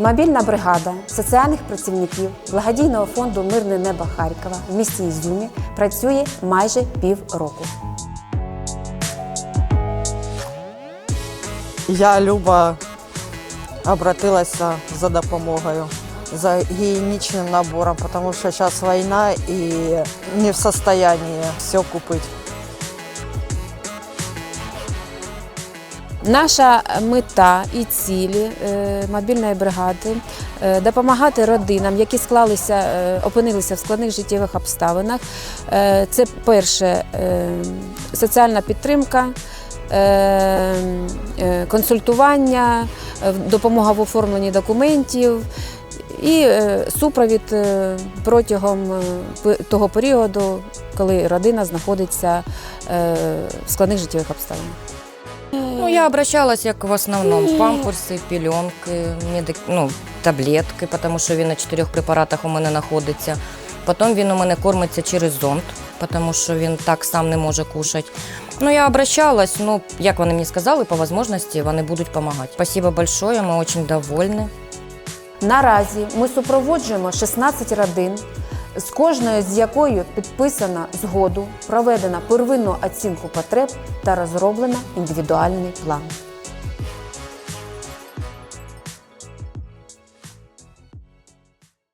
Мобільна бригада соціальних працівників благодійного фонду Мирне небо Харкова в місті Ізюмі працює майже півроку. Я Люба обратилася за допомогою, за гігієнічним набором, тому що зараз війна і не в состоянии все купити. Наша мета і цілі е, мобільної бригади е, допомагати родинам, які склалися, е, опинилися в складних життєвих обставинах. Це перше соціальна підтримка. Консультування, допомога в оформленні документів і супровід протягом того періоду, коли родина знаходиться в складних життєвих обставинах. Ну, я обращалась як в основному памперси, пеленки, медик... ну, таблетки, тому що він на чотирьох препаратах у мене знаходиться. Потім він у мене кормиться через зонд, тому що він так сам не може кушати. Ну, я обращалась, ну, як вони мені сказали, по можливості вони будуть допомагати. Спасибо большое, ми дуже довольні. Наразі ми супроводжуємо 16 родин, з кожною з якою підписана згоду, проведена первинну оцінку потреб та розроблена індивідуальний план.